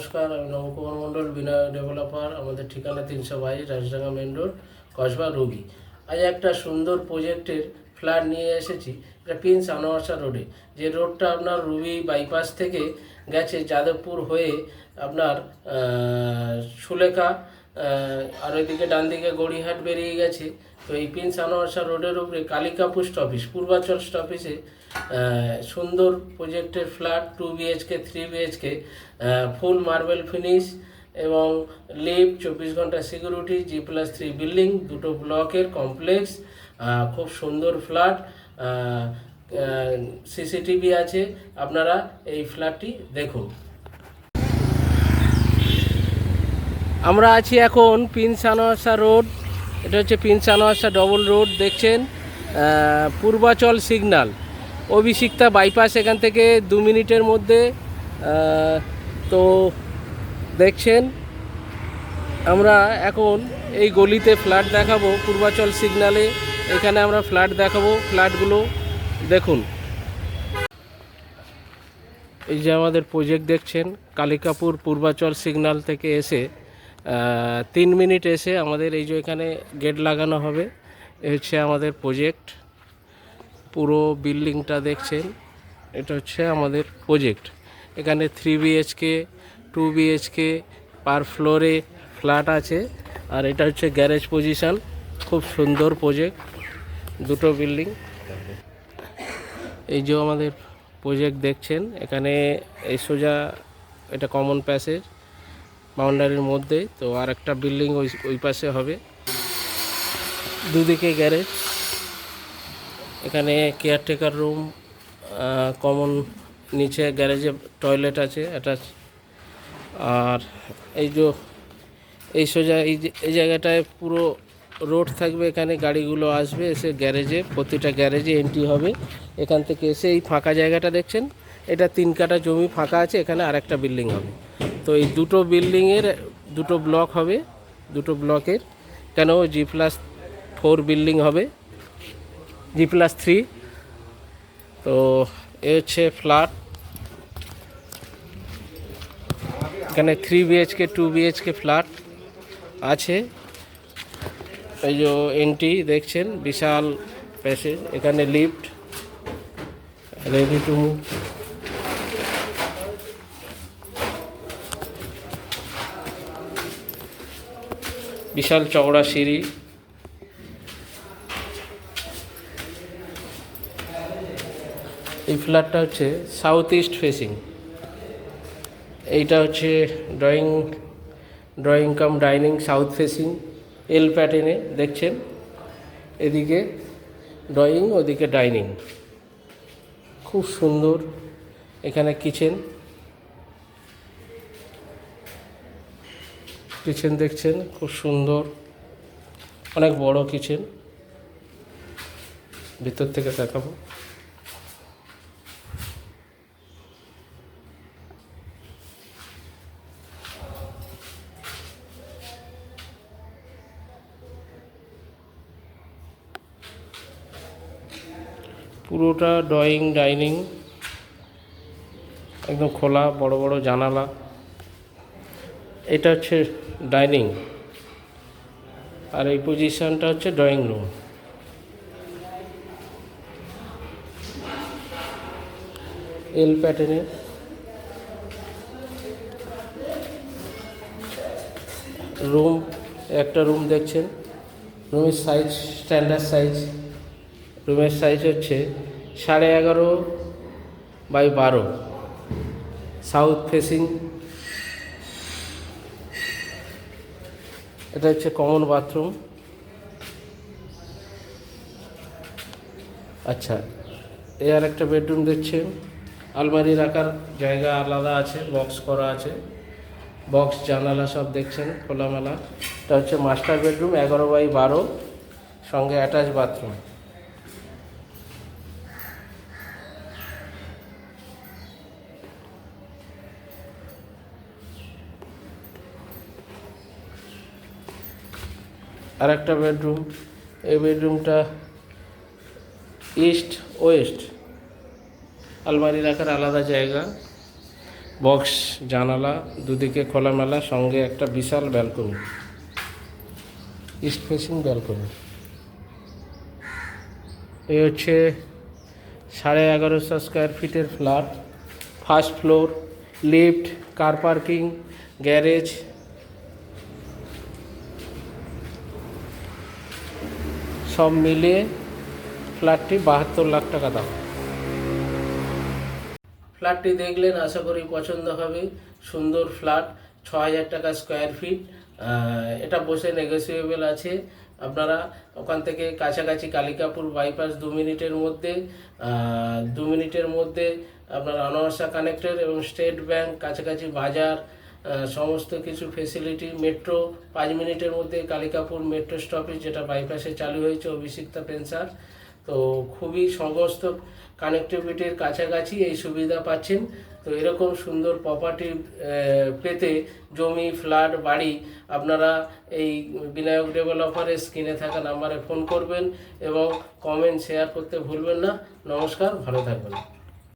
নমস্কার, আমি নবকুমার মণ্ডল, বিনয় ডেভেলপার। আমাদের ঠিকানা তিনশো বাইশ রাজডাঙ্গা মেন রোড, কসবা রুবি আজ একটা সুন্দর প্রজেক্টের ফ্ল্যাট নিয়ে এসেছি, এটা প্রিন্স আনোয়ারসা রোডে। যে রোডটা আপনার রুবি বাইপাস থেকে গেছে যাদবপুর হয়ে আপনার সুলেখা আর ওইদিকে ডান দিকে গড়িহাট বেরিয়ে গেছে। তো এই প্রিন্স আনোয়ারসা রোডের উপরে কালিকা পোস্ট পূর্বাচল অফিসে সুন্দর প্রজেক্টের flat two BHK three BHK full marble finish এবং লিফট চব্বিশ ঘণ্টা security G plus three building দুটো ব্লকের কমপ্লেক্স খুব সুন্দর ফ্ল্যাট সিসিটিভি আছে, আপনারা এই ফ্ল্যাটটি দেখুন। আমরা আছি এখন পিনসানোয়াসা রোড, এটা হচ্ছে পিনসানোয়াসা ডবল রোড দেখছেন? পূর্বাচল সিগন্যাল অভিষিক্তা বাইপাস এখান থেকে দু মিনিটের মধ্যে তো দেখছেন, আমরা এখন এই গলিতে ফ্ল্যাট দেখাবো, পূর্বাচল সিগন্যালে এখানে আমরা ফ্ল্যাট দেখাবো, ফ্ল্যাটগুলো দেখুন। এই যে আমাদের প্রজেক্ট দেখছেন, কালিকাপুর পূর্বাচল সিগন্যাল থেকে এসে তিন মিনিট এসে আমাদের এই যে এখানে গেট লাগানো হবে হচ্ছে আমাদের প্রজেক্ট পুরো বিল্ডিংটা দেখছেন, এটা হচ্ছে আমাদের প্রজেক্ট। এখানে three BHK two BHK per ফ্লোরে ফ্ল্যাট আছে, আর এটা হচ্ছে গ্যারেজ পজিশন খুব সুন্দর প্রজেক্ট দুটো বিল্ডিং। এই যে আমাদের প্রজেক্ট দেখছেন, এখানে এই সোজা এটা কমন প্যাসেজ বাউন্ডারির মধ্যে, তো আর একটা বিল্ডিং ওই ওই পাশে হবে। দুদিকে গ্যারেজ এখানে কেয়ারটেকার রুম কমন নিচে গ্যারেজে টয়লেট আছে অ্যাটাচ আর এই যে, এই সোজা, এই এই জায়গাটায় পুরো রোড থাকবে, এখানে গাড়িগুলো আসবে, এসে গ্যারেজে প্রতিটা গ্যারেজে এন্ট্রি হবে। এখান থেকে এসে এই ফাঁকা জায়গাটা দেখছেন, এটা তিন কাটা জমি ফাঁকা আছে, এখানে আরেকটা বিল্ডিং হবে। তো এই দুটো বিল্ডিংয়ের দুটো ব্লক হবে, দুটো ব্লকের কেন জি প্লাস ফোর বিল্ডিং হবে। G plus three. তো এ হচ্ছে ফ্ল্যাট। এখানে three BHK two BHK flat আছে। এই যে এন্ট্রি দেখছেন, বিশাল প্যাসেজ। এখানে লিফট, রেডি টু মুভ। বিশাল চওড়া সিঁড়ি। এই ফ্ল্যাটটা হচ্ছে সাউথ ইস্ট ফেসিং এইটা হচ্ছে drawing drawing cum dining south facing L প্যাটার্নে দেখছেন? এদিকে ড্রয়িং ওদিকে ডাইনিং খুব সুন্দর এখানে কিচেন কিচেন দেখছেন? খুব সুন্দর। অনেক বড় কিচেন ভিতর থেকে দেখাবো। পুরোটা ড্রয়িং ডাইনিং একদম খোলা, বড় বড় জানালা। এটা হচ্ছে ডাইনিং আর এই পজিশনটা হচ্ছে ড্রয়িং রুম এল প্যাটার্নের রুম একটা রুম দেখছেন। রুমের সাইজ স্ট্যান্ডার্ড সাইজ রুমের সাইজ হচ্ছে সাড়ে এগারো বাই বারো। সাউথ ফেসিং এটা হচ্ছে কমন বাথরুম আচ্ছা এ আর একটা বেডরুম দেখছেন আলমারি রাখার জায়গা আলাদা আছে বক্স করা আছে। বক্স জানালা সব দেখছেন, খোলামেলা। এটা হচ্ছে মাস্টার বেডরুম এগারো বাই বারো। সঙ্গে অ্যাটাচ বাথরুম আর একটা বেডরুম। এই বেডরুমটা ইস্ট, ওয়েস্ট। আলমারি রাখার আলাদা জায়গা। বক্স, জানালা, দুদিকে খোলামেলা, সঙ্গে একটা বিশাল ব্যালকনি। East facing balcony. এই হচ্ছে সাড়ে এগারোশো স্কোয়ার ফিটের flat. First floor, lift, car parking, garage. সব মিলিয়ে ফ্ল্যাটটি বাহাত্তর লাখ টাকা দাম। ফ্ল্যাটটি দেখলেন, আশা করি পছন্দ হবে। সুন্দর ফ্ল্যাট ছ হাজার টাকা স্কোয়ার ফিট এটা বসে নেগোসিয়েবল আছে। আপনারা ওখান থেকে কাছাকাছি কালিকাপুর বাইপাস দু মিনিটের মধ্যে দু মিনিটের মধ্যে আপনার অনাবাসা কানেক্টেড এবং স্টেট ব্যাংক কাছাকাছি বাজার সমস্ত কিছু ফেসিলিটি মেট্রো পাঁচ মিনিটের মধ্যে কালিকাপুর মেট্রো স্টপেজ যেটা বাইপাসে চালু হয়েছে অভিষিক্তা পেন্সার। তো খুবই সমস্ত কানেক্টিভিটির কাছাকাছি এই সুবিধা পাচ্ছেন। তো এরকম সুন্দর প্রপার্টি পেতে জমি ফ্ল্যাট বাড়ি আপনারা এই বিনায়ক ডেভেলপারের স্ক্রিনে থাকা নাম্বারে ফোন করবেন এবং কমেন্ট শেয়ার করতে ভুলবেন না। নমস্কার, ভালো থাকবেন।